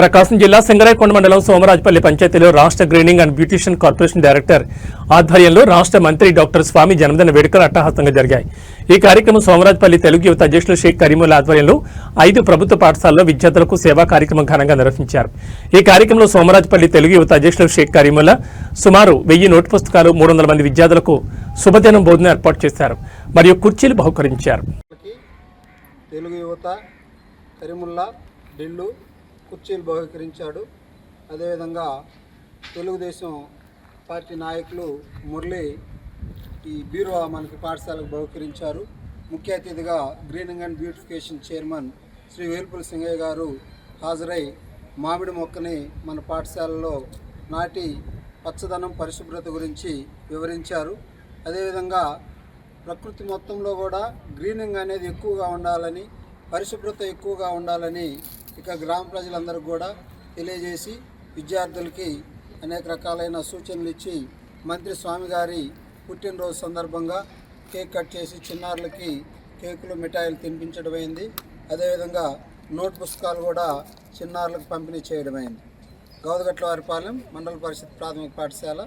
ప్రకాశం జిల్లా సింగరాయకొండ మండలం సోమరాజపల్లి పంచాయతీలో రాష్ట్ర greening and beautician corporation director ఆధ్వర్యంలో రాష్ట్ర మంత్రి డాక్టర్ స్వామి జన్మదిన వేడుకలు అట్టహాసంగా జరిగాయి. ఈ కార్యక్రమం సోమరాజపల్లి తెలుగు యువత అధ్యక్షులు షేక్ కరీముల్ ఆధ్వర్యంలో ఐదు ప్రభుత్వ పాఠశాలలో విద్యార్థులకు సేవా కార్యక్రమం ఘనంగా నిర్వహించారు. ఈ కార్యక్రమంలో సోమరాజపల్లి తెలుగు యువత అధ్యక్షులు షేక్ కరీముల్లా సుమారు వెయ్యి నోటు పుస్తకాలు మూడు వందల మంది విద్యార్థులకు శుభదినం బోధన ఏర్పాటు చేశారు మరియు కుర్చీలు బహుకరించారు. తెలుగు యువత కరీముల్లా ఢిల్లు కుర్చీలు బహుకరించాడు. అదేవిధంగా తెలుగుదేశం పార్టీ నాయకులు మురళి ఈ బీరువా మనకి పాఠశాలకు బహుకరించారు. ముఖ్య అతిథిగా greening and beautification chairman Shri Velpula Singaiah garu హాజరై మామిడి మొక్కని మన పాఠశాలలో నాటి పచ్చదనం పరిశుభ్రత గురించి వివరించారు. అదేవిధంగా ప్రకృతి మొత్తంలో కూడా గ్రీనింగ్ అనేది ఎక్కువగా ఉండాలని పరిశుభ్రత ఎక్కువగా ఉండాలని ఇక గ్రామ ప్రజలందరికీ కూడా తెలియజేసి విద్యార్థులకి అనేక రకాలైన సూచనలు ఇచ్చి మంత్రి స్వామి గారి పుట్టినరోజు సందర్భంగా కేక్ కట్ చేసి చిన్నారులకి కేకులు మిఠాయిలు తినిపించడమైంది. అదేవిధంగా నోట్ పుస్తకాలు కూడా చిన్నారులకు పంపిణీ చేయడమైంది. గౌదగట్ల వారిపాలెం మండల పరిషత్ ప్రాథమిక పాఠశాల